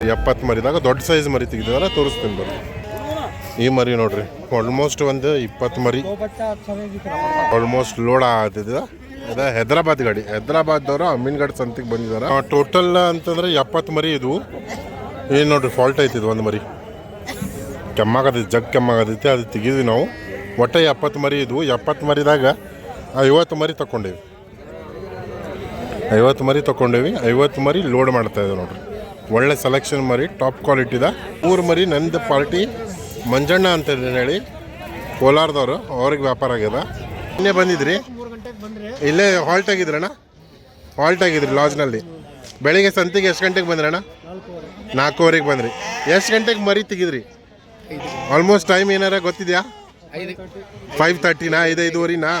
ಎಪ್ಪತ್ತು ಮರಿದಾಗ ದೊಡ್ಡ ಸೈಜ್ ಮರಿ ತೆಗೆದಿದ್ದಾರೆ, ತೋರಿಸ್ತೀನಿ ಬರ್ರಿ ಈ ಮರಿ ನೋಡ್ರಿ ಆಲ್ಮೋಸ್ಟ್ ಒಂದು ಇಪ್ಪತ್ತು ಮರಿ. ಆಲ್ಮೋಸ್ಟ್ ಲೋಡ್ ಆಗ್ತಿದ್ದ ಅದ ಹೈದ್ರಾಬಾದ್ ಗಾಡಿ. ಹೈದ್ರಾಬಾದ್ದವರು ಗಾಡಿ ಸಂತಿಗೆ ಬಂದಿದ್ದಾರೆ. ಟೋಟಲ್ ಅಂತಂದ್ರೆ ಎಪ್ಪತ್ತು ಮರಿ ಇದು. ಏನು ನೋಡ್ರಿ ಫಾಲ್ಟ್ ಐತಿ ಇದು ಒಂದು ಮರಿ. ಕೆಮ್ಮಾಗದೈತಿ ಜಗ್ ಕೆಮ್ಮಾಗದೈತಿ ಅದು ತೆಗಿದ್ವಿ ನಾವು. ಒಟ್ಟೆ ಎಪ್ಪತ್ತು ಮರಿ ಇದು. ಎಪ್ಪತ್ತು ಮರಿದಾಗ ಐವತ್ತು ಮರಿ ತಗೊಂಡೇವಿ ಐವತ್ತು ಮರಿ ತಗೊಂಡೇವಿ ಐವತ್ತು ಮರಿ ಲೋಡ್ ಮಾಡ್ತಾ ಇದ್ದೀವಿ ನೋಡ್ರಿ. ಒಳ್ಳೆ ಸೆಲೆಕ್ಷನ್ ಮರಿ ಟಾಪ್ ಕ್ವಾಲಿಟಿದ ಊರು ಮರಿ ನಂದು ಪಾರ್ಟಿ ಮಂಜಣ್ಣ ಅಂತ ಹೇಳಿ ಕೋಲಾರದವರು ಅವ್ರಿಗೆ ವ್ಯಾಪಾರ ಆಗ್ಯದ. ಇನ್ನೇ ಬಂದಿದ್ರಿ? ಇಲ್ಲೇ ಹಾಲ್ಟ್ ಆಗಿದ್ರಣ್ಣ? ಹಾಲ್ಟ್ ಆಗಿದ್ರಿ ಲಾಜ್ನಲ್ಲಿ ಬೆಳಿಗ್ಗೆ ಸಂತಿಗೆ ಎಷ್ಟು ಗಂಟೆಗೆ ಬಂದ್ರಣ್ಣ? ನಾಲ್ಕೂವರೆಗೆ ಬಂದ್ರಿ. ಎಷ್ಟು ಗಂಟೆಗೆ ಮರಿ ತೆಗಿದ್ರಿ? ಆಲ್ಮೋಸ್ಟ್ ಟೈಮ್ ಏನಾರ ಗೊತ್ತಿದೆಯಾ? ಫೈವ್ ತರ್ಟಿನಾ ಐದು ಐದುವರೆನಾ?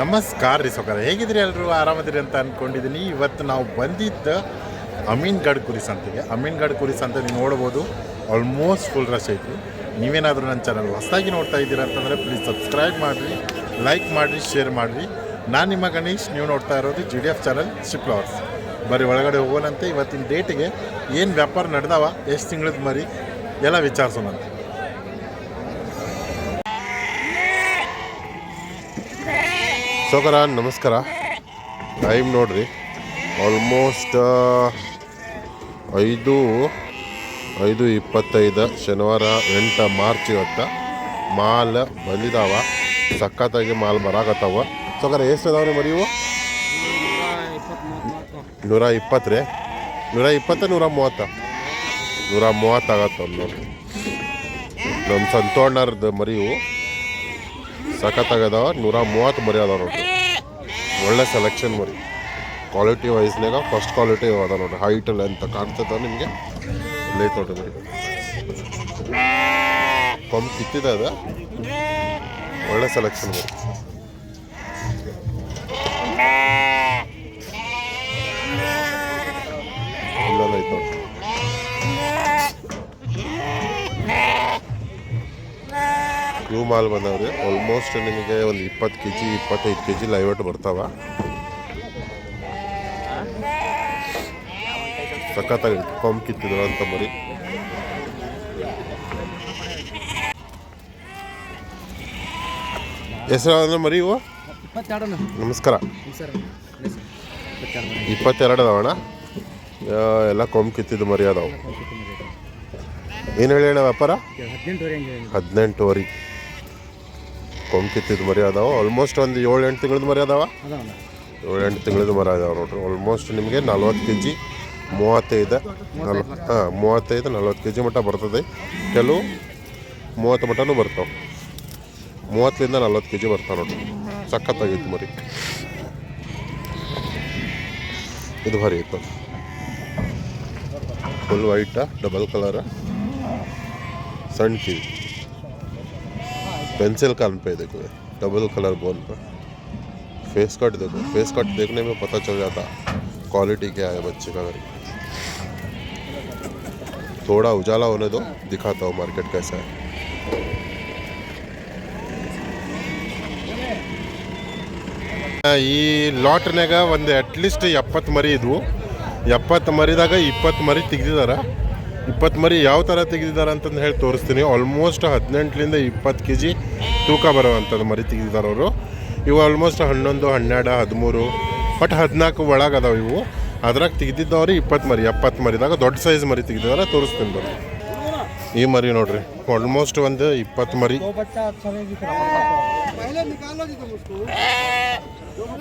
ನಮಸ್ಕಾರ ರೀ ಸೊಕರ ಹೇಗಿದ್ರಿ ಎಲ್ಲರೂ ಆರಾಮದಿರಿ ಅಂತ ಅಂದ್ಕೊಂಡಿದ್ದೀನಿ ಇವತ್ತು ನಾವು ಬಂದಿದ್ದ ಅಮೀನ್ಗಢ್ ಕುರಿ ಸಂತೆಗೆ. ಅಮೀನ್ಗಢ್ ಕುರಿ ಸಂತೆ ನೀವು ನೋಡ್ಬೋದು. ಆಲ್ಮೋಸ್ಟ್ ಫುಲ್ ರಶ್ ಐತಿ ನೀವೇನಾದರೂ ನನ್ನ ಚಾನಲ್ ಹೊಸದಾಗಿ ನೋಡ್ತಾ ಇದ್ದೀರಾ ಅಂತಂದರೆ ಪ್ಲೀಸ್ ಸಬ್ಸ್ಕ್ರೈಬ್ ಮಾಡಿರಿ ಲೈಕ್ ಮಾಡಿರಿ ಶೇರ್ ಮಾಡಿರಿ. ನಾನು ನಿಮ್ಮ ಗಣೇಶ್. ನೀವು ನೋಡ್ತಾ ಇರೋದು ಜಿ ಡಿ ಎಫ್ ಚಾನಲ್ ಶಿಪ್ಲವರ್ಸ್ ಬರೀ ಒಳಗಡೆ ಹೋಗೋಣಂತೆ. ಇವತ್ತಿನ ಡೇಟಿಗೆ ಏನು ವ್ಯಾಪಾರ ನಡೆದವ? ಎಷ್ಟು ತಿಂಗಳದ ಮರಿ? ಎಲ್ಲ ವಿಚಾರಿಸೋಣಂತೆ. ಸೋಕರ ನಮಸ್ಕಾರ. ಟೈಮ್ ನೋಡ್ರಿ. ಆಲ್ಮೋಸ್ಟ್ ಐದು ಐದು ಇಪ್ಪತ್ತೈದು, ಶನಿವಾರ ಎಂಟು ಮಾರ್ಚ್ ಇವತ್ತು. ಮಾಲ್ ಬಂದಿದಾವ. ಸಖತ್ತಾಗಿ ಮಾಲ್ ಬರಾಕತ್ತಾವ. ಸೋಕರ ಎಷ್ಟು ಅದಾವ ರೀ ಮರಿವು? ನೂರ ಇಪ್ಪತ್ತು ರೀ. ನೂರ ಇಪ್ಪತ್ತ, ನೂರ ಮೂವತ್ತ? ನೂರ ಮೂವತ್ತು ಆಗತ್ತವ ನೋಡ್ರಿ. ನಮ್ಮ ಸಂತೋಣರ್ದು ಮರಿವು. ಸಖತ್ತಾಗದಾವ. ನೂರ ಮೂವತ್ತು ಮರಿ ಅದಾವ ನೋಡ್ರಿ. ಒಳ್ಳೆ ಸೆಲೆಕ್ಷನ್ ಮರಿ. ಕ್ವಾಲಿಟಿ ವೈಸ್ನಾಗ ಫಸ್ಟ್ ಕ್ವಾಲಿಟಿ ಅದ ನೋಡ್ರಿ. ಹೈಟ್ ಲೆಂತ್ ಕಾಣ್ತದ ನಿಮಗೆ? ಲೇಟ್ ನೋಡ್ರಿ ಮರಿ ಕೊಂಬ್ ಕಿತ್ತಿದೆ ಅದ. ಒಳ್ಳೆ ಸೆಲೆಕ್ಷನ್ ಮರಿ ಇಲ್ಲೊಂದು ಐತೆ ನೋಡ್ರಿ ಇವು ಮಾಲ್ ಬಂದವ್ರಿ. ಆಲ್ಮೋಸ್ಟ್ ನಿಮಗೆ ಒಂದು ಇಪ್ಪತ್ತು ಕೆ ಜಿ ಇಪ್ಪತ್ತೈದು ಕೆ ಜಿ ಲೈವಟ್ ಬರ್ತಾವ. ಸಖತ್ತಾಗಿ ಕೊಂಬ್ ಕಿತ್ತಿದ್ರು ಅಂತ ಮರಿ. ಹೆಸರು ಅಂದ್ರೆ ಮರಿ ಇವು? ನಮಸ್ಕಾರ. ಇಪ್ಪತ್ತೆರಡು ಅದಾವಣ್ಣ ಎಲ್ಲ ಕೊಂಬ್ ಕಿತ್ತಿದ್ದು ಮರಿ ಅದಾವು. ಏನು ಹೇಳಿ ಅಣ್ಣ ವ್ಯಾಪಾರ? ಹದಿನೆಂಟುವರೆ. ಕೊಂಬ್ ಮರಿ ಅದಾವ. ಆಲ್ಮೋಸ್ಟ್ ಒಂದು ಏಳು ಎಂಟು ತಿಂಗಳದ ಮರಿ ಅದಾವ. ಏಳು ಎಂಟು ತಿಂಗಳದ ಮರ ಅದಾವ ನೋಡ್ರಿ. ಆಲ್ಮೋಸ್ಟ್ ನಿಮಗೆ ನಲ್ವತ್ತು ಕೆ ಜಿ ಮೂವತ್ತೈದು ನಲ್ ಹಾಂ ಮೂವತ್ತೈದು ನಲ್ವತ್ತು ಕೆ ಜಿ ಮಟ್ಟ ಬರ್ತದೆ. ಕೆಲವು ಮೂವತ್ತು ಮಟನೂ ಬರ್ತಾವೆ. ಮೂವತ್ತರಿಂದ ನಲ್ವತ್ತು ಕೆ ಜಿ ಬರ್ತಾವೆ ನೋಡ್ರಿ. ಸಖತ್ತಾಗೈತಿ ಮರಿ. ಇದು ಭಾರಿ ಇತ್ತು. ಫುಲ್ ವೈಟ ಡಬಲ್ ಕಲರ್ ಸಣ್ಣ ಕಿವಿ. पेंसिल कान पे देखो ये, डबल कलर बोन पर फेस कट देखो फेस कट देखने में पता चल जाता क्वालिटी क्या है बच्चे का मेरी थोड़ा उजाला होने दो दिखाता हूँ मार्केट कैसा है ಈ ಲಾಟ್ನಾಗ ಒಂದು ಅಟ್ಲೀಸ್ಟ್ ಎಪ್ಪತ್ತು ಮರಿ ಇದ್ವು ಎಪ್ಪತ್ತು ಮರಿದಾಗ ಇಪ್ಪತ್ತು ಮರಿ ತೆಗ್ದಿದಾರ ಇಪ್ಪತ್ತು ಮರಿ ಯಾವ ಥರ ತೆಗ್ದಿದ್ದಾರೆ ಅಂತಂದು ಹೇಳಿ ತೋರಿಸ್ತೀನಿ ಆಲ್ಮೋಸ್ಟ್ ಹದಿನೆಂಟರಿಂದ ಇಪ್ಪತ್ತು ಕೆ ಜಿ ತೂಕ ಬರುವಂಥದ್ದು ಮರಿ ತೆಗೆದಿದ್ದಾರೆ ಅವರು ಇವು ಆಲ್ಮೋಸ್ಟ್ ಹನ್ನೊಂದು ಹನ್ನೆರಡು ಹದಿಮೂರು ಬಟ್ ಹದಿನಾಲ್ಕು ಒಳಗೆ ಅದಾವೆ ಇವು. ಅದ್ರಾಗ ತೆಗೆದಿದ್ದವ್ರಿ ಇಪ್ಪತ್ತು ಮರಿ ಎಪ್ಪತ್ತು ಮರಿದಾಗ ದೊಡ್ಡ ಸೈಜ್ ಮರಿ ತೆಗೆದಿದ್ದಾರೆ ತೋರಿಸ್ತೀನಿ ಬರ್ರಿ ಈ ಮರಿ ನೋಡ್ರಿ ಆಲ್ಮೋಸ್ಟ್ ಒಂದು ಇಪ್ಪತ್ತು ಮರಿ.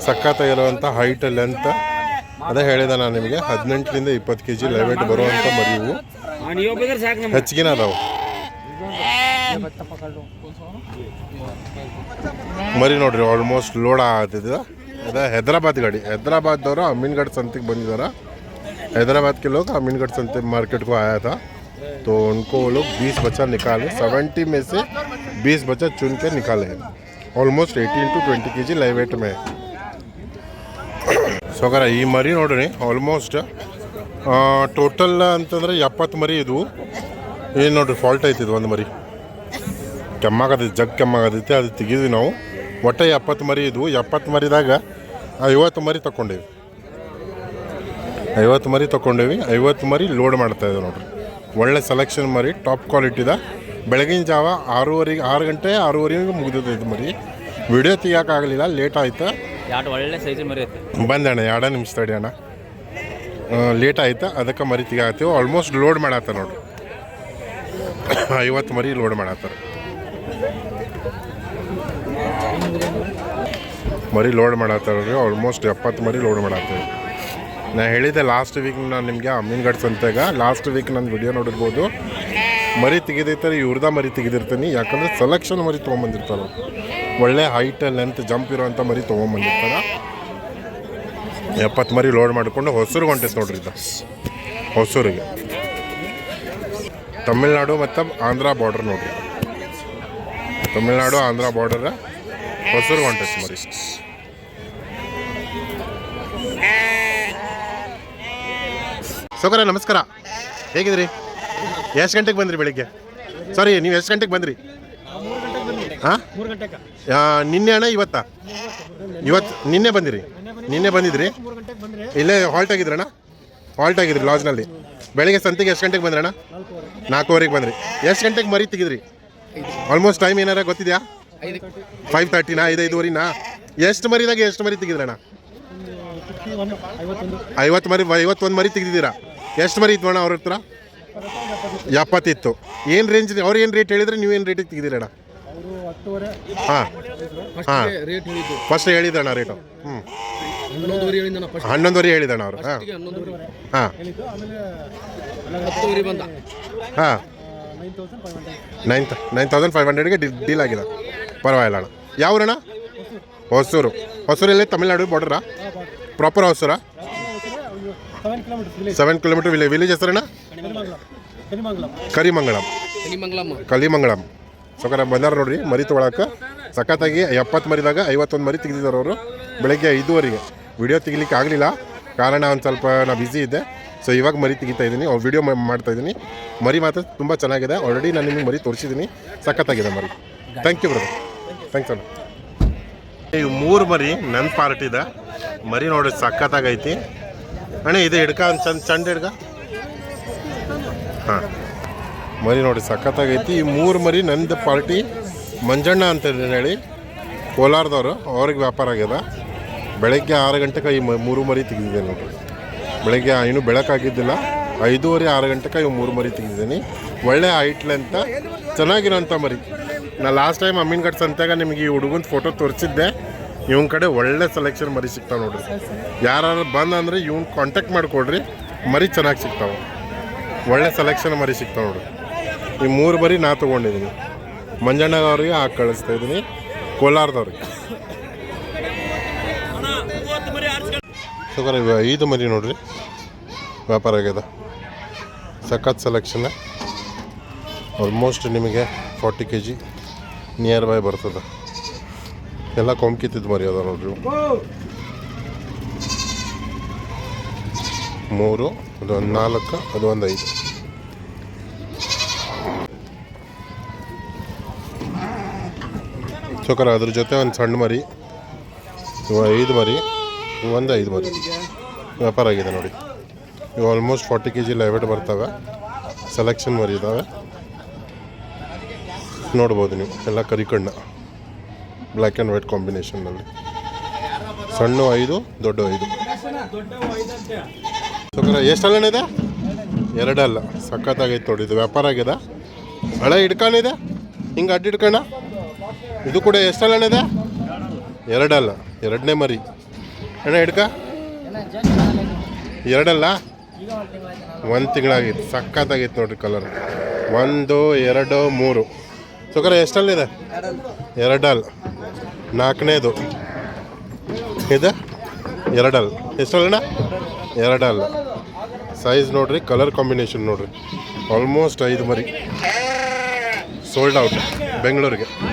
ಸಖತ್ತಾಗಿರುವಂಥ ಹೈಟ್ ಲೆಂತ್ ಅದೇ ಹೇಳಿದೆ ನಾನು ನಿಮಗೆ ಹದಿನೆಂಟರಿಂದ ಇಪ್ಪತ್ತು ಕೆ ಜಿ ಲೆವೆಟ್ ಬರುವಂಥ ಮರಿ ಇವು. ಹೆಚ್ಚಿಗೆನ ಅದಾವು. ಮರಿ ನೋಡ್ರಿ ಆಲ್ಮೋಸ್ಟ್ ಲೋಡ್ ಆಗತ್ತಿದ ಅದ ಹೈದ್ರಾಬಾದ್ ಗಾಡಿ ಹೈದ್ರಾಬಾದ್ದವರು ಅಮೀನ್ಗಢ ಸಂತಿಗೆ ಬಂದಿದ್ದಾರೆ हैदराबाद के लोग अमीनगढ़ संते मार्केट को आया था तो उनको वो लोग 20 बच्चा निकाले 70 में से 20 बच्चा चुन के निकाले हैं ऑलमोस्ट 18 टू 20 के जी लाइव वेट में ಸೋಗರ ಈ ಮರಿ ನೋಡ್ರಿ ಆಲ್ಮೋಸ್ಟ್ ಟೋಟಲ್ ಅಂತಂದ್ರೆ ಎಪ್ಪತ್ತು ಮರಿ ಇದು ಏನು ನೋಡ್ರಿ ಫಾಲ್ಟ್ ಐತಿ ಇದು ಒಂದು ಮರಿ ಕೆಮ್ಮಾಗದೈತಿ ಜಗ್ ಕೆಮ್ಮಾಗದೈತಿ ಅದು ತೆಗೀದ್ವಿ ನಾವು. ಒಟ್ಟೆ ಎಪ್ಪತ್ತು ಮರಿ ಇದ್ವು. ಎಪ್ಪತ್ತು ಮರಿದಾಗ ಐವತ್ತು ಮರಿ ತಗೊಂಡೇವಿ ಐವತ್ತು ಮರಿ ತಗೊಂಡೇವಿ ಐವತ್ತು ಮರಿ ಲೋಡ್ ಮಾಡ್ತಾ ಇದ್ದೆ ನೋಡ್ರಿ. ಒಳ್ಳೆ ಸೆಲೆಕ್ಷನ್ ಮರಿ ಟಾಪ್ ಕ್ವಾಲಿಟಿದ ಬೆಳಗಿನ ಜಾವ ಆರೂವರೆಗೆ ಆರು ಗಂಟೆ ಆರೂವರೆಗೆ ಇದು ಮರಿ. ವಿಡಿಯೋ ತೆಗಿಯೋಕ್ಕಾಗಲಿಲ್ಲ ಲೇಟ್ ಆಯ್ತು. ಎರಡು ಒಳ್ಳೆ ಸೈಜ್ ಮರಿ ಐತಿ. ಬಂದೆ ಅಣ್ಣ ಎರಡ ನಿಮಿಷ ತಡಿ ಅಣ್ಣ. ಲೇಟ್ ಆಯ್ತು ಅದಕ್ಕೆ ಮರಿ ತೆಗಿತೀವಿ ಆಲ್ಮೋಸ್ಟ್ ಲೋಡ್ ಮಾಡತ್ತ ನೋಡ್ರಿ. ಐವತ್ತು ಮರಿ ಲೋಡ್ ಮಾಡತ್ತಾರ. ಮರಿ ಲೋಡ್ ಮಾಡತ್ತಾರ ಆಲ್ಮೋಸ್ಟ್ ಎಪ್ಪತ್ತು ಮರಿ ಲೋಡ್ ಮಾಡತ್ತೀವಿ ನಾ ಹೇಳಿದ್ದೆ ಲಾಸ್ಟ್ ವೀಕ್ ನಾನು ನಿಮಗೆ ಅಮೀನ್ಗಡ್ ಸಂತೆಗ ಲಾಸ್ಟ್ ವೀಕ್ ನನ್ನ ವಿಡಿಯೋ ನೋಡಿರ್ಬೋದು. ಮರಿ ತೆಗೆದಿರ್ತಾರೆ, ಇವ್ರದ ಮರಿ ತೆಗೆದಿರ್ತೀನಿ. ಯಾಕಂದ್ರೆ ಸೆಲೆಕ್ಷನ್ ಮರಿ ತೊಗೊಂಬಂದಿರ್ತಾರೆ ಒಳ್ಳೆ ಹೈಟ್ ಲೆಂತ್ ಜಂಪ್ ಇರೋವಂಥ ಮರಿ ತೊಗೊಂಬಂದಿರ್ತಾರೆ. ಎಪ್ಪತ್ತು ಮರಿ ಲೋಡ್ ಮಾಡಿಕೊಂಡು ಹೊಸೂರಿಗೆ ಹೊಂಟೈತೆ ನೋಡ್ರಿ ಇದು. ಹೊಸೂರಿಗೆ. ತಮಿಳ್ನಾಡು ಮತ್ತು ಆಂಧ್ರ ಬಾರ್ಡರ್ ನೋಡ್ರಿ. ತಮಿಳ್ನಾಡು, ಆಂಧ್ರ ಬಾರ್ಡರ್ ಹೊಸೂರು ಹೊಂಟೈತೆ ಮರಿ ಸೌಕರ್ಯ, ನಮಸ್ಕಾರ. ಹೇಗಿದ್ರಿ? ಎಷ್ಟು ಗಂಟೆಗೆ ಬಂದ್ರಿ ಬೆಳಿಗ್ಗೆ? ಸಾರಿ ನೀವು ಎಷ್ಟು ಗಂಟೆಗೆ ಬಂದ್ರಿ? ಹಾಂ? ನಿನ್ನೆ ಅಣ್ಣ ಇವತ್ತಾ? ಇವತ್ತು ನಿನ್ನೆ ಬಂದಿರಿ? ನಿನ್ನೆ ಬಂದಿದ್ರಿ? ಇಲ್ಲೇ ಹಾಲ್ಟ್ ಆಗಿದ್ರಣ್ಣ ಹಾಲ್ಟ್ ಆಗಿದ್ರಿ ಲಾಜ್ನಲ್ಲಿ ಬೆಳಿಗ್ಗೆ ಸಂತೆಗೆ ಎಷ್ಟು ಗಂಟೆಗೆ ಬಂದ್ರಣ್ಣ ನಾಲ್ಕೂವರೆಗೆ ಬಂದ್ರಿ. ಎಷ್ಟು ಗಂಟೆಗೆ ಮರಿ ತೆಗಿದ್ರಿ? ಆಲ್ಮೋಸ್ಟ್ ಟೈಮ್ ಏನಾರ ಗೊತ್ತಿದೆಯಾ? ಫೈವ್ ತರ್ಟಿನಾ ಐದು ಐದುವರಿನಾ ಎಷ್ಟು ಮರಿದಾಗ ಎಷ್ಟು ಮರಿ ತೆಗಿದ್ರಣ್ಣ ಐವತ್ತು ಮರಿ ಐವತ್ತೊಂದು ಮರಿ ತೆಗೆದಿದ್ದೀರಾ? ಎಷ್ಟು ಮರಿ ಇತ್ತು ಅಣ್ಣ ಅವ್ರ ಹತ್ರ? ಎಪ್ಪತ್ತಿತ್ತು. ಏನು ರೇಂಜ್ ಅವ್ರು ಏನು ರೇಟ್ ಹೇಳಿದ್ರೆ ನೀವು ಏನು ರೇಟಿಗೆ ತೆಗೆದಿರಣ್ಣ? ಹಾಂ. ಹಾಂ. ಫಸ್ಟ್ ಹೇಳಿದ್ರಣ ರೇಟು ಹ್ಞೂ ಹನ್ನೊಂದುವರೆ ಹೇಳಿದಣ್ಣ ಅವರು. ಹಾಂ. ಹಾಂ. ಹಾಂ. ನೈನ್ ನೈನ್ ತೌಸಂಡ್ ಫೈವ್ ಹಂಡ್ರೆಡ್ಗೆ ಡೀಲ್ ಆಗಿದೆ. ಪರವಾಗಿಲ್ಲ ಅಣ್ಣ. ಯಾವ್ರಣ್ಣ? ಹೊಸೂರು. ಹೊಸೂರಲ್ಲಿ ತಮಿಳ್ನಾಡು ಬಾರ್ಡ್ರಾ ಪ್ರಾಪರ್ ಹೊಸೂರಾ? ಸೆವೆನ್ ಕಿಲೋಮೀಟರ್ ವಿಲೇಜ್ ವಿಲೇಜ್ ಹೆಸರಣ್ಣ ಕರಿಮಂಗಳಂ ಕಲಿಮಂಗಳಂ ಸೊಕರ ಬಂದಾರ ನೋಡ್ರಿ. ಮರಿ ತೊಗೊಳಕ್ಕೆ. ಸಖತ್ತಾಗಿ ಎಪ್ಪತ್ತು ಮರಿದಾಗ ಐವತ್ತೊಂದು ಮರಿ ತೆಗೆದಿದ್ದಾರೆ ಅವರು. ಬೆಳಗ್ಗೆ ಐದುವರೆಗೆ. ವಿಡಿಯೋ ತೆಗಿಲಿಕ್ಕೆ ಆಗಲಿಲ್ಲ. ಕಾರಣ ಒಂದು ಸ್ವಲ್ಪ ನಾ ಬ್ಯುಸಿ ಇದ್ದೆ. ಸೊ ಇವಾಗ ಮರಿ ತೆಗಿತಾ ಇದ್ದೀನಿ. ವಿಡಿಯೋ ಮಾಡ್ತಾ ಇದ್ದೀನಿ. ಮರಿ ಮಾತ್ರ ತುಂಬ ಚೆನ್ನಾಗಿದೆ. ಆಲ್ರೆಡಿ ನಾನು ನಿಮಗೆ ಮರಿ ತೋರಿಸಿದ್ದೀನಿ ಸಖತ್ತಾಗಿದೆ ಮರಿ. ಥ್ಯಾಂಕ್ ಯು ಬ್ರದರ್ ಥ್ಯಾಂಕ್ಸ್ ಅಣ್ಣ. ಈ ಮೂರು ಮರಿ ನನ್ನ ಪಾರ್ಟಿದ ಮರಿ ನೋಡಿ ಸಖತ್ತಾಗೈತಿ. ಅಣ್ಣ ಇದು ಹಿಡ್ಕ ಒಂದು ಚಂದ ಚಂದ ಹಿಡ್ಕ. ಹಾಂ. ಮರಿ ನೋಡಿ ಸಖತ್ತಾಗೈತಿ. ಈ ಮೂರು ಮರಿ ನಂದು ಪಾರ್ಟಿ ಮಂಜಣ್ಣ ಅಂತ ಹೇಳಿ. ಕೋಲಾರದವರು. ಅವ್ರಿಗೆ ವ್ಯಾಪಾರ ಆಗ್ಯದ. ಬೆಳಗ್ಗೆ ಆರು ಗಂಟೆಗೆ ಈ ಮೂರು ಮರಿ ತೆಗೆದಿದ್ದೇನೆ ನೋಡಿರಿ. ಬೆಳಗ್ಗೆ ಇನ್ನೂ ಬೆಳಕಾಗಿದ್ದಿಲ್ಲ. ಐದೂವರೆ, ಆರು ಗಂಟೆಗೆ ಇವು ಮೂರು ಮರಿ ತೆಗೆದಿದ್ದೀನಿ. ಒಳ್ಳೆ ಐಟ್ಲೆ ಅಂತ ಚೆನ್ನಾಗಿರೋಂಥ ಮರಿ. ನಾ ಲಾಸ್ಟ್ ಟೈಮ್ ಅಮೀನ್ಗಢ ಸಂತ್ಯಾಗ ನಿಮಗೆ ಈ ಹುಡುಗನ ಫೋಟೋ ತೋರಿಸಿದ್ದೆ. ಇವನ ಕಡೆ ಒಳ್ಳೆ ಸೆಲೆಕ್ಷನ್ ಮರಿ ಸಿಗ್ತಾವೆ ನೋಡ್ರಿ. ಯಾರು ಬಂದ ಅಂದರೆ ಇವ್ನ ಕಾಂಟ್ಯಾಕ್ಟ್ ಮಾಡಿಕೊಡ್ರಿ ಮರಿ ಚೆನ್ನಾಗಿ ಸಿಗ್ತಾವೆ. ಒಳ್ಳೆ ಸೆಲೆಕ್ಷನ್ ಮರಿ ಸಿಗ್ತಾವೆ ನೋಡ್ರಿ. ಈ ಮೂರು ಮರಿ ನಾ ತೊಗೊಂಡಿದ್ದೀನಿ. ಮಂಜಣ್ಣವ್ರಿಗೆ ಹಾಕಿ ಕಳಿಸ್ತಾ ಇದ್ದೀನಿ. ಕೋಲಾರದವ್ರಿಗೆ. ಇವು ಐದು ಮರಿ ನೋಡ್ರಿ. ವ್ಯಾಪಾರ ಆಗ್ಯದ. ಸಖತ್ ಸೆಲೆಕ್ಷನ್ ಆಲ್ಮೋಸ್ಟ್ ನಿಮಗೆ forty K G nearby ಬರ್ತದೆ. ಎಲ್ಲ ಕೊಂಕಿತ್ತಿದ್ದು ಮರಿ ಅದ ನೋಡ್ರಿ. ಮೂರು, ಅದು ಒಂದು ನಾಲ್ಕು, ಅದು ಒಂದು ಐದು. ಚೋಕರ ಅದ್ರ ಜೊತೆ ಒಂದು ಸಣ್ಣ ಮರಿ ಐದು ಮರಿ. ಒಂದು ಐದು ಮರಿ ವ್ಯಾಪಾರ ಆಗಿದೆ ನೋಡಿ. ಇವು ಆಲ್ಮೋಸ್ಟ್ ಫಾರ್ಟಿ ಕೆ ಜಿ ಲೆವೆಟ್ ಬರ್ತವೆ. ಸೆಲೆಕ್ಷನ್ ಮರಿ ಇದ್ದಾವೆ ನೋಡ್ಬೋದು ನೀವು. ಎಲ್ಲ ಕರಿಕಣ್ಣ ಬ್ಲ್ಯಾಕ್ ಆ್ಯಂಡ್ ವೈಟ್ ಕಾಂಬಿನೇಷನ್ನಲ್ಲಿ ಸಣ್ಣ ಐದು, ದೊಡ್ಡ ಐದು. ಎಷ್ಟಲ್ಲ ಇದೆ? ಎರಡಲ್ಲ. ಸಖತ್ತಾಗೈತೆ ನೋಡಿ. ಇದು ವ್ಯಾಪಾರ ಆಗಿದೆ. ಹಳೆ ಹಿಡ್ಕೊಂಡಿದೆ ಹಿಂಗೆ ಅಡ್ಡ ಹಿಡ್ಕಣ ಇದು ಕೂಡ ಎಷ್ಟಲ್ಲ ಇದೆ? ಎರಡಲ್ಲ. ಎರಡನೇ ಮರಿ. ಅಣ್ಣ ಹಿಡ್ಕ. ಎರಡಲ್ಲ? ಒಂದು ತಿಂಗಳಾಗಿತ್ತು ಸಖತ್ತಾಗಿತ್ತು ನೋಡ್ರಿ ಕಲರ್ ಒಂದು, ಎರಡು, ಮೂರು. ಸುಕರ ಎಷ್ಟಲ್ಲಿದೆ? ಎರಡಲ್. ನಾಲ್ಕನೇದು. ಇದೆ? ಎರಡಲ್. ಎಷ್ಟಲ್ಲಣ್ಣ? ಎರಡಲ್ಲ ಸೈಜ್ ನೋಡ್ರಿ ಕಲರ್ ಕಾಂಬಿನೇಷನ್ ನೋಡ್ರಿ. ಆಲ್ಮೋಸ್ಟ್ ಐದು ಮರಿ. ಸೋಲ್ಡ್ ಔಟ್ ಬೆಂಗಳೂರಿಗೆ.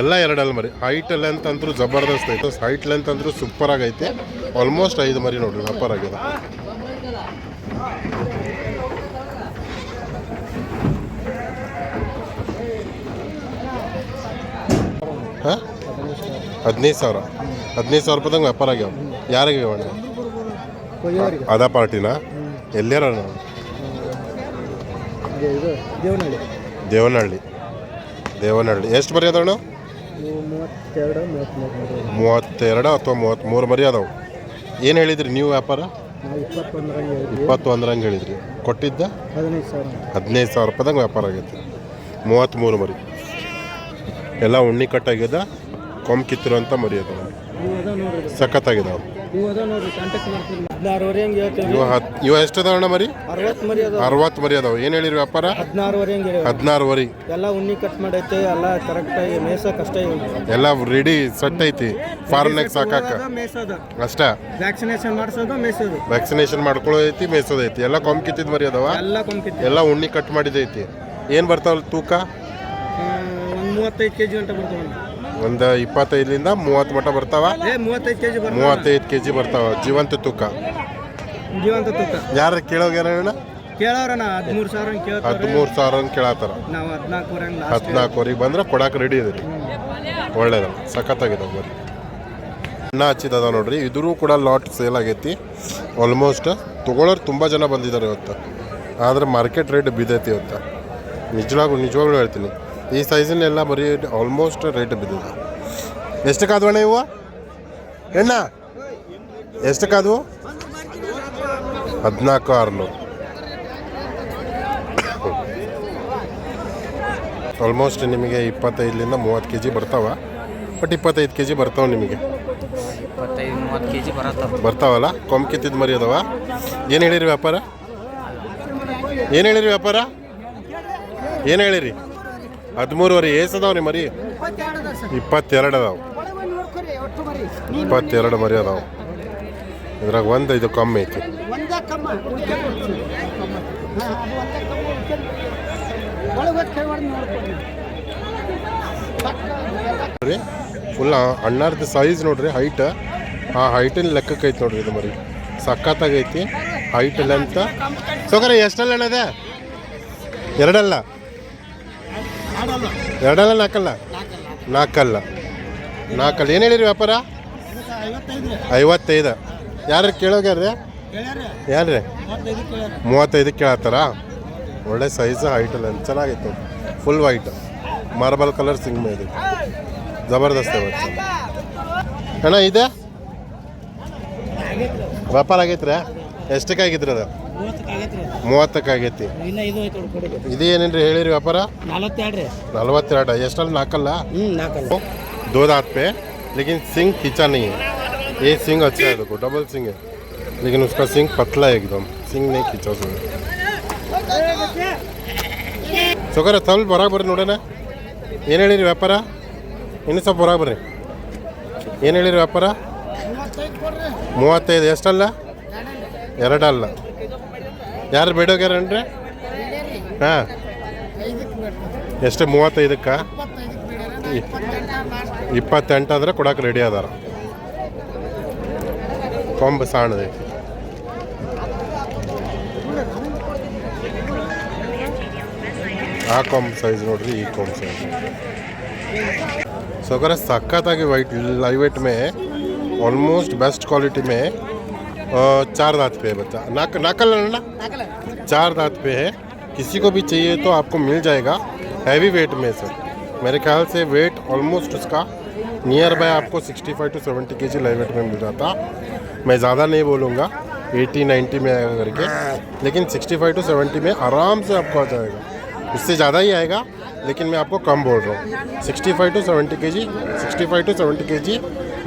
ಎಲ್ಲ ಎರಡಲ್ಲಿ ಮರಿ. ಹೈಟ್ ಲೆಂತ್ ಅಂತೂ ಜಬರ್ದಸ್ತ್ ಐತೆ. ಹೈಟ್ ಲೆಂತ್ ಅಂದ್ರೂ ಸೂಪರ್ ಆಗೈತೆ. ಆಲ್ಮೋಸ್ಟ್ ಐದು ಮರಿ ನೋಡ್ರಿ ವ್ಯಾಪಾರ ಆಗಿದೆ. ಹಾಂ? ಹದಿನೈದು ಸಾವಿರ. ಹದಿನೈದು ಸಾವಿರ ರೂಪಾಯ್ದಂಗೆ ವ್ಯಾಪಾರ ಆಗ್ಯಾವ. ಯಾರಿಗೆ ಅಣ್ಣ? ಅದ ಪಾರ್ಟಿನಾ? ಎಲ್ಲಾರ ದೇವನಹಳ್ಳಿ. ದೇವನಹಳ್ಳಿ. ದೇವನಹಳ್ಳಿ. ಎಷ್ಟು ನೀವು ಮೂವತ್ತೆರಡು ಮೂವತ್ತೆರಡು ಅಥವಾ ಮೂವತ್ತ್ಮೂರು ಮರಿ ಅದಾವು. ಏನು ಹೇಳಿದ್ರಿ ನೀವು ವ್ಯಾಪಾರ? ಇಪ್ಪತ್ತು ಇಪ್ಪತ್ತೊಂದರಂಗೆ ಹೇಳಿದ್ರಿ. ಕೊಟ್ಟಿದ್ದ? ಹದಿನೈದು ಸಾವಿರ. ಹದಿನೈದು ಸಾವಿರ ರೂಪಾಯ್ದಂಗೆ ವ್ಯಾಪಾರ ಆಗೈತೆ. ಮೂವತ್ತ್ಮೂರು ಮರಿ ಎಲ್ಲ ಉಣ್ಣಿ ಕಟ್ಟಾಗ್ಯದ ಕೊಂಬ್ ಕಿತ್ತಿರುವಂಥ ಮರಿ ಅದ ನೋಡ್ರಿ. ಹದಿನಾರುವರೆ ಹಂಗೆ ಹೇಳ್ತೀವಿ. ಇವು ಹತ್ ಇವು ಎಷ್ಟು ಅದಾವಣ್ಣ ಮರಿ ಅರವತ್ತು ಮರಿ ಅರವತ್ತು ಮರಿ ಅದಾವ. ಏನು ಹೇಳಿರಿ ವ್ಯಾಪಾರ? ಹದಿನಾರುವರೆ ಹಂಗೆ ಹೇಳಿ ಹದಿನಾರು ವರಿ. ಎಲ್ಲ ಉಣ್ಣಿ ಕಟ್ ಮಾಡೈತೆ ಎಲ್ಲ ಕರೆಕ್ಟಾಗಿ ಮೇಸಕ್ಕೆ ಅಷ್ಟೇ ಎಲ್ಲ ರೆಡಿ ಸೆಟ್ ಐತಿ. ಫಾರ್ಮ್ನಾಗ ಸಾಕಾಕ. ಮೇಸೋದು ಅಷ್ಟೇ? ವ್ಯಾಕ್ಸಿನೇಷನ್ ಮಾಡಿಸೋದು ಮೇಸೋದು ವ್ಯಾಕ್ಸಿನೇಷನ್ ಮಾಡ್ಕೊಳ್ಳೋದೈತಿ ಮೇಸೋದೈತಿ ಎಲ್ಲ ಕೊಂಬ್ ಕಿತ್ತಿದ್ ಮರಿ ಅದಾವ? ಎಲ್ಲ ಕೊಂಕಿತ್ತು ಎಲ್ಲ ಉಣ್ಣಿ ಕಟ್ ಮಾಡಿದೈತಿ ಏನು ಬರ್ತಾವಲ್ಲ ತೂಕ? ಒಂದು ಮೂವತ್ತೈದು ಕೆ ಜಿ ಗಂಟೆ ಬರ್ತಾವೆ ಒಂದು ಇಪ್ಪತ್ತೈದರಿಂದ ಮೂವತ್ತು ಮಟ ಬರ್ತಾವ. ಮೂವತ್ತೈದು ಕೆ ಜಿ ಬರ್ತಾವೆ. ಮೂವತ್ತೈದು ಕೆ ಜಿ ಬರ್ತಾವ ಜೀವಂತ ತೂಕ. ಜೀವಂತ ತೂಕ. ಯಾರು ಕೇಳೋಗ್ಯಾರ ಹದಿಮೂರು ಸಾವಿರ ಕೇಳ್ತಾರೆ ಹದಿಮೂರು ಸಾವಿರ ಕೇಳತ್ತಾರ ನಾವು ಹದಿನಾಲ್ಕೂವರೆ ಹದಿನಾಲ್ಕುವರೆಗೆ ಬಂದ್ರೆ ಕೊಡಕ್ಕೆ ರೆಡಿ ಇದೆ ಒಳ್ಳೇದ ಸಖತ್ತಾಗಿದೆ ಬರ್ರಿ. ಅನ್ನ ಹಚ್ಚಿದ ನೋಡ್ರಿ ಇದ್ರೂ ಕೂಡ ಲಾಟ್ ಸೇಲ್ ಆಗೈತಿ. ಆಲ್ಮೋಸ್ಟ್ ತೊಗೊಳೋರು ತುಂಬ ಜನ ಬಂದಿದ್ದಾರೆ ಇವತ್ತು. ಆದ್ರೆ ಮಾರ್ಕೆಟ್ ರೇಟ್ ಬಿದ್ದೈತಿ ಇವತ್ತು. ನಿಜವಾಗ್ಲೂ ನಿಜವಾಗ್ಲೂ ಹೇಳ್ತೀನಿ. ಈ ಸೈಜಿನೆಲ್ಲ ಬರೀ ಆಲ್ಮೋಸ್ಟ್ ರೇಟ್ ಬಿದ್ದಿದೆ. ಎಷ್ಟಕ್ಕಾದ್ವಣ್ಣ ಇವು? ಎಣ್ಣ ಎಷ್ಟಕ್ಕಾದವು? ಹದಿನಾಲ್ಕು ಆರುನೂರು. ಆಲ್ಮೋಸ್ಟ್ ನಿಮಗೆ ಇಪ್ಪತ್ತೈದರಿಂದ ಮೂವತ್ತು ಕೆ ಜಿ ಬರ್ತಾವ. ಬಟ್ ಇಪ್ಪತ್ತೈದು ಕೆ ಜಿ ಬರ್ತಾವೆ ನಿಮಗೆ. ಇಪ್ಪತ್ತೈದು ಮೂವತ್ತು ಕೆ ಜಿ ಬರತ್ತವ. ಬರ್ತಾವಲ್ಲ? ಕೊಂಬ್ ಕಿತ್ತಿದ ಮರಿ ಅದಾವ. ಏನು ಹೇಳಿರಿ ವ್ಯಾಪಾರ? ಏನು ಹೇಳಿರಿ ವ್ಯಾಪಾರ? ಏನು ಹೇಳಿರಿ? ಹದಿಮೂರುವರೆ ಏಸ್ ಅದಾವ ರೀ ಮರಿ? ಇಪ್ಪತ್ತೆರಡು ಅದಾವ. ಇಪ್ಪತ್ತೆರಡು ಮರಿ ಅದಾವ. ಇದ್ರಾಗ ಒಂದು ಇದು ಕಮ್ಮಿ ಐತಿ. ನೋಡ್ರಿ ಫುಲ್ ಅಣ್ಣಾರ್ದು ಸೈಜ್ ನೋಡ್ರಿ ಹೈಟ್ ಆ ಹೈಟಿನ ಲೆಕ್ಕಕ್ಕೆ ಐತಿ ನೋಡ್ರಿ ಇದು ಮರಿ. ಸಖತ್ತಾಗೈತಿ ಹೈಟ್ ಲೆಂತ್ ಸೋಕರ ಎಷ್ಟಲ್ಲ ಅಣ್ಣ ಅದೇ ಎರಡಲ್ಲ. ಎರಡಲ್ಲ ನಾಲ್ಕಲ್ಲ ನಾಲ್ಕಲ್ಲ ನಾಲ್ಕಲ್ಲ ಏನು ಹೇಳಿರಿ ವ್ಯಾಪಾರ? ಐವತ್ತೈದು. ಯಾರು ಕೇಳೋಗ್ಯಾರ್ರಿ ಯಾರ್ರಿ? ಮೂವತ್ತೈದಕ್ಕೆ ಕೇಳತ್ತಾರ? ಒಳ್ಳೆ ಸೈಜ್ ಹೈಟ್ ಅಲ್ಲ ಚೆನ್ನಾಗಿತ್ತು full white marble colour Singh ಇದೆ. ಜಬರ್ದಸ್ತ್ ಅಣ್ಣ ಇದೆ? ವ್ಯಾಪಾರ ಆಗೈತ್ರಿ? ಎಷ್ಟಕ್ಕೆ ಆಗಿದ್ರಿ ಅದು? ಮೂವತ್ತಕ್ಕೆ ಆಗೈತಿ ಇನ್ನ ಇದು ಐತೆ ಕೊಡೋದು ಇದು ಏನೇನ್ರಿ ಹೇಳಿರಿ ವ್ಯಾಪಾರ ನಲವತ್ತೆರಡು ರೀ ನಲ್ವತ್ತೆರಡು ಎಷ್ಟಲ್ಲಿ ನಾಲ್ಕಲ್ಲ ಹ್ಞೂ ನಾಲ್ಕಲ್ಲ दो दांत पे लेकिन सिंग खींचा नहीं है ये सिंग अच्छा है देखो डबल सिंग है लेकिन उसका सिंग पतला है एकदम सिंग नहीं खींचा उसने ಸೊಕರ ಸ್ವಲ್ಪ ಹೊರಗೆ ಬರ್ರಿ ನೋಡೋಣ ಏನು ಹೇಳಿರಿ ವ್ಯಾಪಾರ ಇನ್ನು ಸ್ವಲ್ಪ ಹೊರಗೆ ಬರ್ರಿ ಏನು ಹೇಳಿರಿ ವ್ಯಾಪಾರ ಮೂವತ್ತೈದು ಎಷ್ಟಲ್ಲ ಎರಡಲ್ಲ ಯಾರು ಬೇಡೋಗ್ಯಾರನ್ರಿ ಹಾಂ ಎಷ್ಟು ಮೂವತ್ತೈದಕ್ಕೆ ಇಪ್ಪತ್ತೆಂಟು ಅಂದ್ರೆ ಕೊಡಕ್ಕೆ ರೆಡಿ ಅದಾರ ಕೊಂಬ ಸಣ್ಣದೈತಿ ಆ ಕೊಂಬ್ ಸೈಜ್ ನೋಡ್ರಿ ಈ ಕೊಂಬ್ ಸೈಜ್ सगर सख्तागी वाइट लाइवेट में ऑलमोस्ट बेस्ट क्वालिटी में चार दांत पे है बच्चा। नाक नाकल ना? चार दांत पे है। किसी को भी चाहिए तो आपको मिल जाएगा। हैवी वेट में सर मेरे ख्याल से वेट ऑलमोस्ट उसका नियर बाय आपको 65 टू 70 के जी लाइवेट में मिल जाता। मैं ज़्यादा नहीं बोलूँगा। 80 90 में आएगा करके। लेकिन 65 टू 70 में आराम से आपको आ जाएगा। उससे ज़्यादा ही आएगा लेकिन मैं आपको कम बोल रहा हूँ। 65 to 70 K G sixty five to seventy K G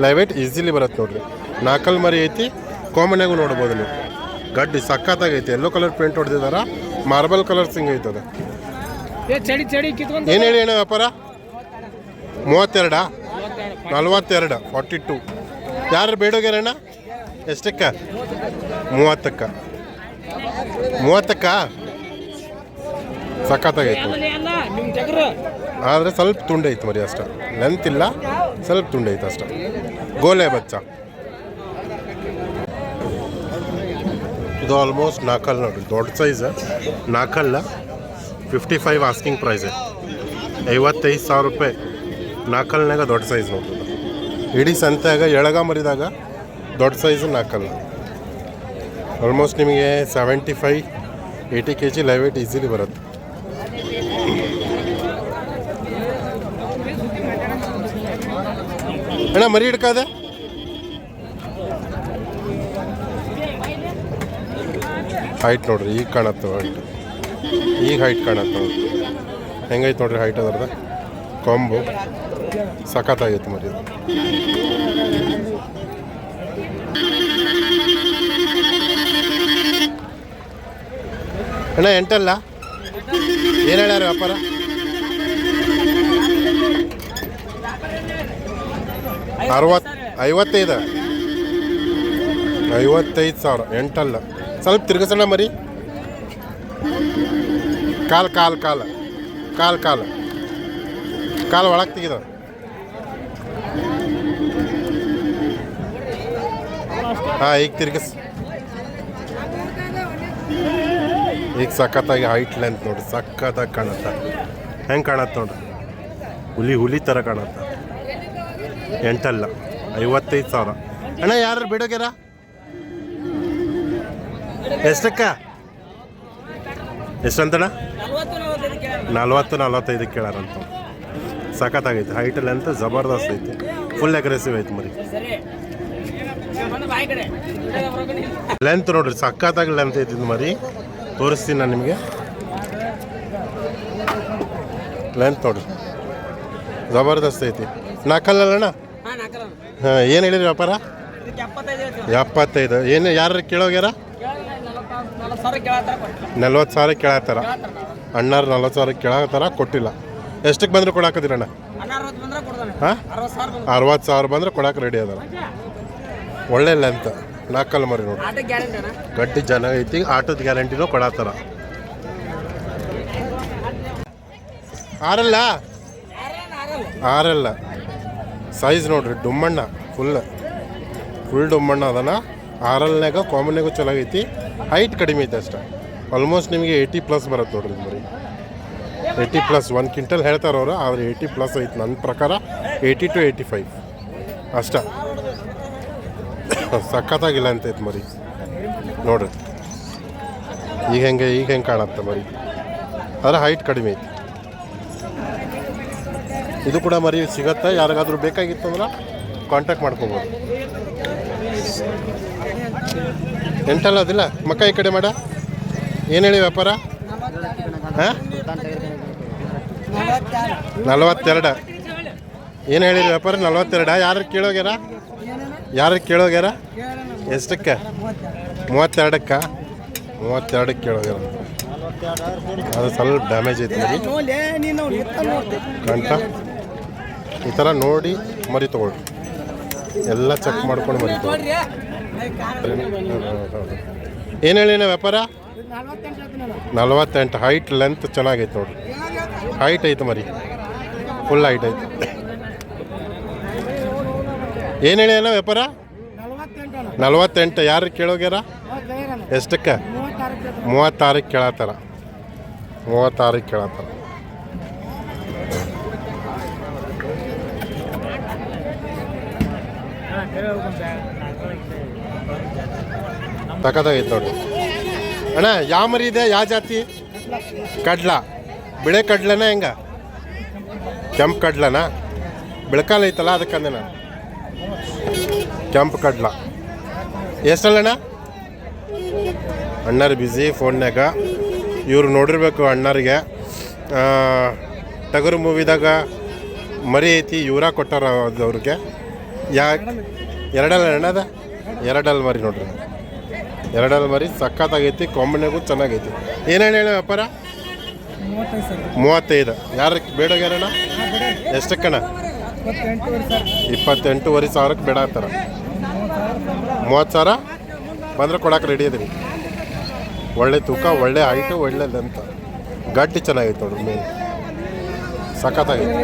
live weight easily बरत नोट नाकल मरी आई थी ಐತಿ ಆಗಿ ನೋಡ್ಬೋದು ನೀವು. ಗಡ್ಡಿ ಸಖತ್ತಾಗೈತೆ. ಎಲ್ಲೋ ಕಲರ್ ಪೇಂಟ್ ಹೊಡೆದಿದಾರ? ಮಾರ್ಬಲ್ ಕಲರ್ ಸಿಂಗ್ ಐತದ. ಏನು ಹೇಳಿ ಅಣ್ಣ ವ್ಯಾಪಾರ? ಮೂವತ್ತೆರಡ? ನಲ್ವತ್ತೆರಡು ಫಾರ್ಟಿ ಟು ಯಾರು ಬೇಡೋಗ್ಯಾರಣ್ಣ ಎಷ್ಟಕ್ಕ? ಮೂವತ್ತಕ್ಕ. ಮೂವತ್ತಕ್ಕ? ಸಖತ್ತಾಗೈತೆ. ಆದರೆ ಸ್ವಲ್ಪ ತುಂಡೈತೆ ಮರಿ ಅಷ್ಟ. ಲೆಂತ್ ಇಲ್ಲ ಸ್ವಲ್ಪ ತುಂಡೈತೆ ಅಷ್ಟ. ಗೋಲೆ ಬಚ್ಚ. ಇದು ಆಲ್ಮೋಸ್ಟ್ ನಾಲ್ಕಲ್ಲ ನೋಡ್ರಿ. ದೊಡ್ಡ ಸೈಜ್ ನಾಲ್ಕಲ್ಲ ಫಿಫ್ಟಿ ಫೈವ್ ಆಸ್ಕಿಂಗ್ ಪ್ರೈಸ್ ಐವತ್ತೈದು ಸಾವಿರ ರೂಪಾಯಿ. ನಾಲ್ಕಲ್ನಾಗ ದೊಡ್ಡ ಸೈಜ್ ನೋಡ್ರಿ. ಇಡೀ ಸಂತ್ಯಾಗ ಎಳಗ ಮರಿದಾಗ ದೊಡ್ಡ ಸೈಜು ನಾಲ್ಕಲ್ಲ ಆಲ್ಮೋಸ್ಟ್ ನಿಮಗೆ seventy five eighty K G live weight easily ಬರುತ್ತೆ. ಅಣ್ಣ, ಮರಿ ಹಿಡ್ಕಾದೆ ಹೈಟ್ ನೋಡ್ರಿ ಈಗ ಕಾಣತ್ತೆ ಹೈಟ್ ಈಗ ಹೈಟ್ ಕಾಣತ್ತೆ ನೋಡ್ರಿ. ಹೆಂಗೈತೆ ನೋಡ್ರಿ ಹೈಟ್ ಅದ್ರದ ಕೊಂಬು. ಸಖತ್ತಾಗೈತೆ ಮರಿ. ಅಣ್ಣ, ಎಂಟಲ್ಲ? ಏನು ಹೇಳ್ಯಾರ ವ್ಯಾಪಾರ? ಅರವತ್ತು ಐವತ್ತೈದು. ಐವತ್ತೈದು ಸಾವಿರ, ಎಂಟಲ್ಲ. ಸ್ವಲ್ಪ ತಿರುಗಿಸೋಣ ಮರಿ. ಕಾಲು ಕಾಲು ಕಾಲು. ಕಾಲು ಕಾಲು. ಕಾಲು ಒಳಗೆ ತೆಗಿದ ಹಾಂ, ಈಗ ತಿರ್ಗಿಸ್. ಈಗ ಸಖತ್ತಾಗಿ ಹೈಟ್ ಲೆಂತ್ ನೋಡ್ರಿ ಸಖತ್ತಾಗಿ ಕಾಣತ್ತ. ಹೆಂಗೆ ಕಾಣತ್ತೆ ನೋಡ್ರಿ ಹುಲಿ ಹುಲಿ ಥರ ಕಾಣತ್ತ. ಎಂಟಲ್ಲ, ಐವತ್ತೈದು ಸಾವಿರ. ಅಣ್ಣ ಯಾರು ಬಿಡೋಗ್ಯಾರ ಎಷ್ಟಕ್ಕ? ಎಷ್ಟಂತಣ್ಣ? ನಲ್ವತ್ತು ನಲ್ವತ್ತೈದು ಕೇಳಾರಂತ. ಸಖತ್ತಾಗೈತೆ. ಹೈಟ್ ಲೆಂತ್ ಜಬರ್ದಸ್ತ್ ಐತಿ. ಫುಲ್ ಅಗ್ರೆಸಿವ್ ಐತೆ ಮರಿ. ಲೆಂತ್ ನೋಡ್ರಿ ಸಖತ್ತಾಗಿ ಲೆಂತ್ ಐತಿ ಇದು ಮರಿ. ತೋರಿಸ್ತೀನಿ ನಾನು ನಿಮಗೆ. ಲೆಂತ್ ನೋಡ್ರಿ. ಜಬರ್ದಸ್ತ್ ಐತಿ. ನಾಲ್ಕಲ್ಲಣ್ಣ ಹಾಂ ಏನು ಹೇಳಿದ್ರಿ ವ್ಯಾಪಾರ? ಎಪ್ಪತ್ತೈದು ಏನು ಯಾರು ಕೇಳೋಗ್ಯಾರ? ನಲ್ವತ್ತು ಸಾವಿರ ಕೇಳತ್ತಾರ ಅಣ್ಣಾರು ನಲ್ವತ್ತು ಸಾವಿರ ಕೇಳತ್ತಾರ ಕೊಟ್ಟಿಲ್ಲ. ಎಷ್ಟಕ್ಕೆ ಬಂದ್ರೆ ಕೊಡಾಕದಿರಣ್ಣ ಹಾಂ? ಅರವತ್ತು ಸಾವಿರ ಬಂದ್ರೆ ಕೊಡಕ್ಕೆ ರೆಡಿ ಅದಾರ. ಒಳ್ಳೆ ಲೆಂತ್ ನಾಲ್ಕಲ್ ಮರಿ ನೋಡಿ. ಗಟ್ಟಿ ಜನ ಐತಿ ಆಟದ ಗ್ಯಾರಂಟಿನೂ ಕೊಡತ್ತಾರ ಆರಲ್ಲ? ಆರಲ್ಲ. ಸೈಜ್ ನೋಡ್ರಿ ಡುಮ್ಮಣ್ಣ ಫುಲ್ ಫುಲ್ ಡುಮ್ಮಣ್ಣ ಅದನ. ಆರಲ್ನಾಗ ಕಾಮನ್ನಾಗೂ ಚೆನ್ನಾಗೈತಿ ಹೈಟ್ ಕಡಿಮೆ ಐತೆ ಅಷ್ಟೆ. ಆಲ್ಮೋಸ್ಟ್ ನಿಮಗೆ ಏಯ್ಟಿ ಪ್ಲಸ್ ಬರುತ್ತೆ ನೋಡ್ರಿ ಬರೀ. ಏಯ್ಟಿ ಪ್ಲಸ್ ಒನ್ ಕ್ವಿಂಟಲ್ ಹೇಳ್ತಾರೆ ಅವರು ಆದ್ರೆ ಏಯ್ಟಿ ಪ್ಲಸ್ ಐತೆ ನನ್ನ ಪ್ರಕಾರ ಏಯ್ಟಿ ಟು ಏಯ್ಟಿ ಫೈವ್ ಅಷ್ಟ. ಸಖತ್ತಾಗಿಲ್ಲ ಅಂತ ಐತೆ ಮರಿ. ನೋಡ್ರಿ. ಈಗ ಹೆಂಗೆ ಈಗ ಹೆಂಗೆ ಕಾಣತ್ತೆ ಮರಿ. ಆದರೆ ಹೈಟ್ ಕಡಿಮೆ ಐತಿ. ಇದು ಕೂಡ ಮರಿ ಸಿಗತ್ತೆ? ಯಾರಿಗಾದ್ರೂ ಬೇಕಾಗಿತ್ತು ಅಂದ್ರೆ ಕಾಂಟ್ಯಾಕ್ಟ್ ಮಾಡ್ಕೋಬೋದು. ಎಂಟಲ್ಲ ಅದಿಲ್ಲ? ಮಕ್ಕ ಈ ಕಡೆ ಮಾಡ. ಏನು ಹೇಳಿ ವ್ಯಾಪಾರ? ಹಾಂ? ನಲವತ್ತೆರಡು. ಏನು ಹೇಳಿರಿ ವ್ಯಾಪಾರ? ನಲವತ್ತೆರಡ. ಯಾರು ಕೇಳೋಗ್ಯಾರ? ಯಾರು ಕೇಳೋಗ್ಯಾರ? ಎಷ್ಟಕ್ಕೆ? ಮೂವತ್ತೆರಡಕ್ಕ? ಮೂವತ್ತೆರಡಕ್ಕೆ ಕೇಳೋಗ್ಯಾರ. ಅದು ಸ್ವಲ್ಪ ಡ್ಯಾಮೇಜ್ ಐತೆ ಗಂಟ ಈ ಥರ ನೋಡಿ ಮರಿ ತಗೊಳ್ರಿ. ಎಲ್ಲ ಚೆಕ್ ಮಾಡ್ಕೊಂಡು ಮರಿ ತಗೊಳ್ರಿ. ಏನು ಹೇಳಿನ ವ್ಯಾಪಾರ? ನಲವತ್ತೆಂಟು ಹೈಟ್ ಲೆಂತ್ ಚೆನ್ನಾಗೈತೆ ನೋಡಿ ಹೈಟ್ ಐತೆ ಮರಿ. ಫುಲ್ ಹೈಟ್ ಐತೆ. ಏನು ಹೇಳಿ ಅಣ್ಣ ವ್ಯಾಪಾರ? ನಲವತ್ತೆಂಟು ಯಾರು ಕೇಳೋಗ್ಯಾರ? ಎಷ್ಟಕ್ಕೆ? ಮೂವತ್ತಾರಕ್ಕೆ ಕೇಳತ್ತಾರ. ಮೂವತ್ತಾರಕ್ಕೆ ಕೇಳತ್ತಾರ. ತಕದಾಗೈತೆ ನೋಡಿ. ಅಣ್ಣ, ಯಾವ ಮರಿ ಇದೆ? ಯಾವ ಜಾತಿ? ಕಡ್ಲ. ಬಿಳೆ ಕಡ್ಲನ ಹೆಂಗ? ಕೆಂಪು ಕಡ್ಲನ? ಬೆಳಕಾಲ ಐತಲ್ಲ, ಅದಕ್ಕಂದೆ ನಾನು. ಕೆಂಪು ಕಡ್ಲ. ಎಷ್ಟಲ್ಲಣ್ಣ ಅಣ್ಣರು ಬ್ಯುಸಿ ಫೋನ್ನಾಗ ಇವ್ರು ನೋಡಿರ್ಬೇಕು ಅಣ್ಣರಿಗೆ. ಟಗರು ಮೂವಿದಾಗ ಮರಿ ಐತಿ, ಇವರ ಕೊಟ್ಟಾರ ಅದು ಅವ್ರಿಗೆ. ಯಾ ಎರಡಲ್ಲ ಅಣ್ಣದ ಎರಡಲ್ಲ ಮರಿ ನೋಡ್ರಿ. ಎರಡಲ್ಲಿ ಮರಿ ಸಖತ್ತಾಗೈತಿ ಕಾಂಬಿನೇಗೂ ಚೆನ್ನಾಗೈತಿ. ಏನೇನು ಹೇಳಿ ವ್ಯಾಪಾರ? ಮೂವತ್ತೈದು ಯಾರು ಬೇಡೋಗ್ಯಾರಣ್ಣ ಎಷ್ಟಕ್ಕಣ್ಣ? ಇಪ್ಪತ್ತೆಂಟುವರೆ ಸಾವಿರಕ್ಕೆ ಬೇಡ ಆಗ್ತಾರ ಮೂವತ್ತು ಸಾವಿರ? ಬಂದರೆ ಕೊಡಕ್ಕೆ ರೆಡಿ ಅದ್ರಿ ಒಳ್ಳೆ ತೂಕ ಒಳ್ಳೆ ಹೈಟು ಒಳ್ಳೆ ಲೆಂತ್ ಗಟ್ಟಿ ಚೆನ್ನಾಗೈತೆ ನೋಡ್ರಿ ಮೇನ್ ಸಖತ್ತಾಗೈತೆ.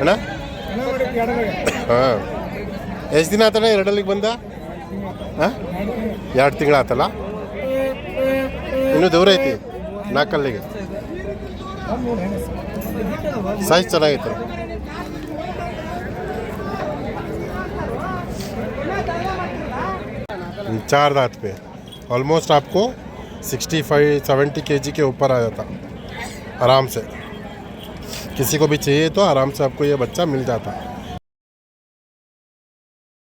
ಅಣ್ಣ? ಹಾಂ. ಎಷ್ಟು ದಿನ ಆತಣ್ಣ ಎರಡಲ್ಲಿಗೆ ಬಂದ? ಹಾಂ ಎರಡು ತಿಂಗಳು ಆತಲ್ಲ ಇನ್ನೂ ದೂರ ಐತಿ ನಾಲ್ಕಲ್ಲಿಗೆ ಸೈಜ್ ಚೆನ್ನಾಗೈತೆ चार दांत पे ऑलमोस्ट आपको 65 70 केजी के ऊपर आ जाता आराम से किसी को भी चाहिए तो आराम से आपको ये बच्चा मिल जाता